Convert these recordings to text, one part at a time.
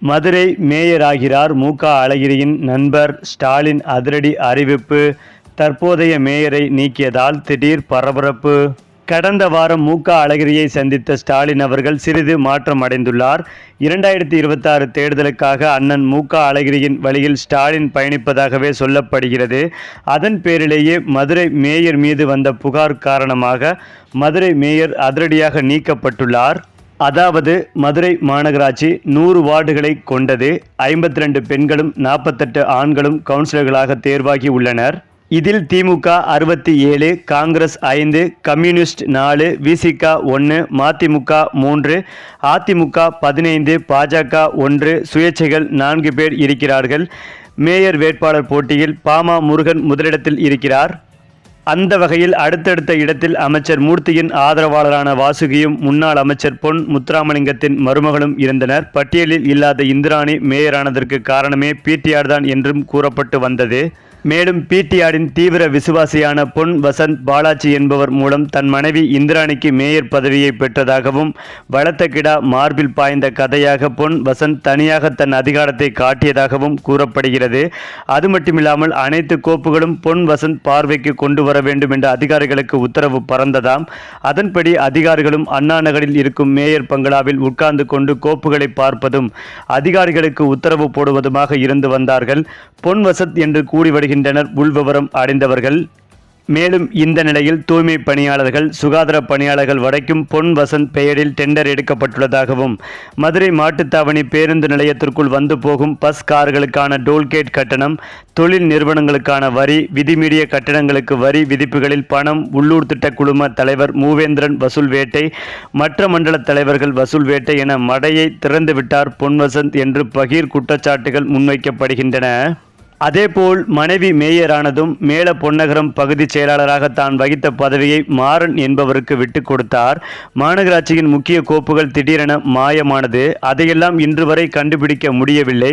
மதுரை மேயராகிறார் மு க. அழகிரியின் நண்பர் ஸ்டாலின் அதிரடி அறிவிப்பு. தற்போதைய மேயரை நீக்கியதால் திடீர் பரபரப்பு. கடந்த வாரம் மு க. அழகிரியை சந்தித்த ஸ்டாலின் அவர்கள் சிறிது மாற்றம் அடைந்துள்ளார். இரண்டாயிரத்தி இருபத்தாறு தேர்தலுக்காக அண்ணன் மு க. அழகிரியின் வழியில் ஸ்டாலின் பயணிப்பதாகவே சொல்லப்படுகிறது. அதன் பேரிலேயே மதுரை மேயர் மீது வந்த புகார் காரணமாக மதுரை மேயர் அதிரடியாக நீக்கப்பட்டுள்ளார். அதாவது மதுரை மாநகராட்சி நூறு வார்டுகளை கொண்டது ஐம்பத்தி ரெண்டு பெண்களும் நாற்பத்தெட்டு ஆண்களும் கவுன்சிலர்களாக தேர்வாகி உள்ளனர். இதில் திமுக அறுபத்தி ஏழு காங்கிரஸ் ஐந்து கம்யூனிஸ்ட் நாலு விசிக ஒன்று மதிமுக மூன்று அதிமுக பதினைந்து பாஜக ஒன்று சுயேட்சைகள் நான்கு பேர் இருக்கிறார்கள். மேயர் வேட்பாளர் போட்டியில் பாமா முருகன் முதலிடத்தில் இருக்கிறார். அந்த வகையில் அடுத்தடுத்த இடத்தில் அமைச்சர் மூர்த்தியின் ஆதரவாளரான வாசுகியும் முன்னாள் அமைச்சர் பொன் முத்துராமலிங்கத்தின் மருமகளும் இருந்தனர். பட்டியலில் இல்லாத இந்திராணி மேயரானதற்கு காரணமே பிடிஆர் தான் என்றும் கூறப்பட்டு வந்தது. மேலும் பிடிஆரின் தீவிர விசுவாசியான பொன் வசந்த் பாலாஜி என்பவர் மூலம் தன் மனைவி இந்திராணிக்கு மேயர் பதவியை பெற்றதாகவும் வளர்த்த கிடா மார்பில் பாய்ந்த கதையாக பொன் வசந்த் தனியாக தன் அதிகாரத்தை காட்டியதாகவும் கூறப்படுகிறது. அது மட்டுமில்லாமல் அனைத்து கோப்புகளும் பொன் வசந்த் பார்வைக்கு கொண்டு வர வேண்டும் என்ற அதிகாரிகளுக்கு உத்தரவு பறந்ததாம். அதன்படி அதிகாரிகளும் அண்ணா நகரில் இருக்கும் மேயர் பங்களாவில் உட்கார்ந்து கொண்டு கோப்புகளை பார்ப்பதும் அதிகாரிகளுக்கு உத்தரவு போடுவதுமாக இருந்து வந்தார்கள். பொன் வசந்த் என்று கூறி வருகின்றனர். உள்விவரம் அறிந்தவர்கள் மேலும் இந்த நிலையில் தூய்மை பணியாளர்கள் சுகாதார பணியாளர்கள் வரைக்கும் பொன் வசந்த் பெயரில் டெண்டர் எடுக்கப்பட்டுள்ளதாகவும் மதுரை மாட்டுத்தாவணி பேருந்து நிலையத்திற்குள் வந்து போகும் பஸ் கார்களுக்கான டோல்கேட் கட்டணம் தொழில் நிறுவனங்களுக்கான வரி விதிமீறிய கட்டணங்களுக்கு வரி விதிப்புகளில் பணம் உள்ளூர் திட்ட குழும தலைவர் மூவேந்திரன் வசூல் வேட்டை மற்ற மண்டல தலைவர்கள் வசூல் வேட்டை என மடையை திறந்துவிட்டார் பொன் வசந்த் என்று பகீர் குற்றச்சாட்டுகள் முன்வைக்கப்படுகின்றன. அதேபோல் மனைவி மேயரானதும் மேல பொன்னகரம் பகுதி செயலாளராக தான் வகித்த பதவியை மாறன் என்பவருக்கு விட்டு கொடுத்தார். மாநகராட்சியின் முக்கிய கோப்புகள் திடீரென மாயமானது. அதையெல்லாம் இன்று வரை கண்டுபிடிக்க முடியவில்லை.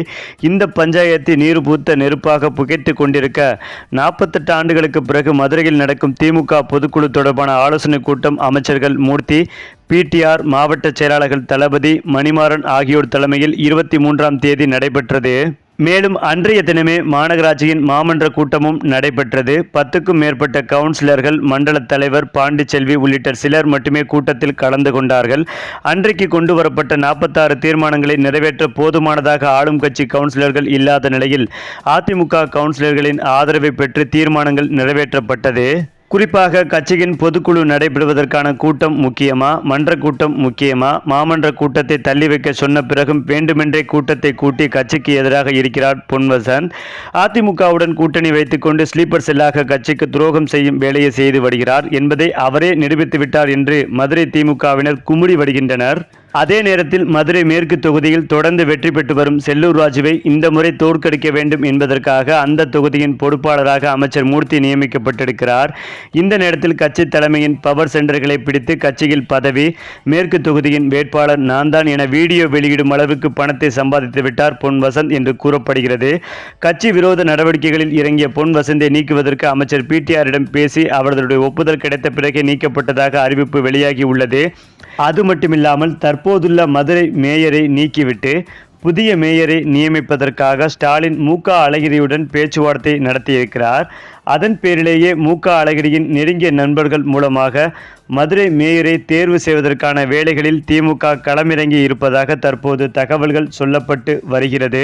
இந்த பஞ்சாயத்து நீர் பூத்த நெருப்பாக புகைத்து கொண்டிருக்க நாற்பத்தெட்டு ஆண்டுகளுக்கு பிறகு மதுரையில் நடக்கும் திமுக பொதுக்குழு தொடர்பான ஆலோசனை கூட்டம் அமைச்சர்கள் மூர்த்தி பிடிஆர் மாவட்ட செயலாளர்கள் தளபதி மணிமாறன் ஆகியோர் தலைமையில் இருபத்தி மூன்றாம் தேதி நடைபெற்றது. மேலும் அன்றைய தினமே மாநகராட்சியின் மாமன்ற கூட்டமும் நடைபெற்றது. பத்துக்கும் மேற்பட்ட கவுன்சிலர்கள் மண்டல தலைவர் பாண்டிச்செல்வி உள்ளிட்ட சிலர் மட்டுமே கூட்டத்தில் கலந்து கொண்டார்கள். அன்றைக்கு கொண்டு வரப்பட்ட நாற்பத்தாறு தீர்மானங்களை நிறைவேற்ற போதுமானதாக ஆளும் கட்சி கவுன்சிலர்கள் இல்லாத நிலையில் அதிமுக கவுன்சிலர்களின் ஆதரவை பெற்று தீர்மானங்கள் நிறைவேற்றப்பட்டது. குறிப்பாக கட்சியின் பொதுக்குழு நடைபெறுவதற்கான கூட்டம் முக்கியமா? மன்ற கூட்டம் முக்கியமா? மாமன்ற கூட்டத்தை தள்ளி வைக்க சொன்ன பிறகும் வேண்டுமென்றே கூட்டத்தை கூட்டி கட்சிக்கு எதிராக இருக்கிறார் பொன்வசன் அதிமுகவுடன் கூட்டணி வைத்துக்கொண்டு ஸ்லீப்பர் செல்லாக கட்சிக்கு துரோகம் செய்யும் வேலையை செய்து வருகிறார் என்பதை அவரே நிரூபித்துவிட்டார் என்று மதுரை திமுகவினர் குமுறி வருகின்றனர். அதே நேரத்தில் மதுரை மேற்கு தொகுதியில் தொடர்ந்து வெற்றி பெற்று வரும் செல்லூர் ராஜுவை இந்த முறை தோற்கடிக்க வேண்டும் என்பதற்காக அந்த தொகுதியின் பொறுப்பாளராக அமைச்சர் மூர்த்தி நியமிக்கப்பட்டிருக்கிறார். இந்த நேரத்தில் கட்சி தலைமையின் பவர் சென்டர்களை பிடித்து கட்சியில் பதவி மேற்கு தொகுதியின் வேட்பாளர் நான் தான் என வீடியோ வெளியிடும் அளவுக்கு பணத்தை சம்பாதித்து விட்டார் பொன் வசந்த் என்று கூறப்படுகிறது. கட்சி விரோத நடவடிக்கைகளில் இறங்கிய பொன் வசந்தை நீக்குவதற்கு அமைச்சர் பிடிஆரிடம் பேசி அவர்களுடைய ஒப்புதல் கிடைத்த பிறகே நீக்கப்பட்டதாக அறிவிப்பு வெளியாகி உள்ளது. அது மட்டுமில்லாமல் தற்போது தற்போதுள்ள மதுரை மேயரை நீக்கிவிட்டு புதிய மேயரை நியமிப்பதற்காக ஸ்டாலின் மு க அழகிரியுடன் பேச்சுவார்த்தை நடத்தியிருக்கிறார். அதன் பேரிலேயே மு க அழகிரியின் நெருங்கிய நண்பர்கள் மூலமாக மதுரை மேயரை தேர்வு செய்வதற்கான வேலைகளில் திமுக களமிறங்கி இருப்பதாக தற்போது தகவல்கள் சொல்லப்பட்டு வருகிறது.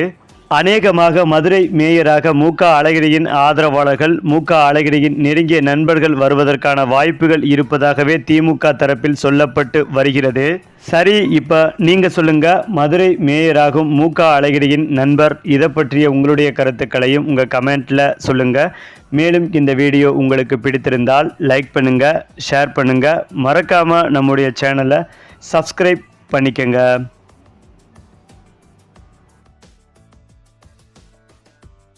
அநேகமாக மதுரை மேயராக மு க. அழகிரியின் ஆதரவாளர்கள் மு க. அழகிரியின் நெருங்கிய நண்பர்கள் வருவதற்கான வாய்ப்புகள் இருப்பதாகவே திமுக தரப்பில் சொல்லப்பட்டு வருகிறது. சரி இப்போ நீங்கள் சொல்லுங்க மதுரை மேயராகும் மு க. அழகிரியின் நண்பர் இதை பற்றிய உங்களுடைய கருத்துக்களையும் உங்கள் கமெண்ட்டில் சொல்லுங்கள் மேலும் இந்த வீடியோ உங்களுக்கு பிடித்திருந்தால் லைக் பண்ணுங்கள் ஷேர் பண்ணுங்கள் மறக்காமல் நம்முடைய சேனலை சப்ஸ்கிரைப் பண்ணிக்கங்க.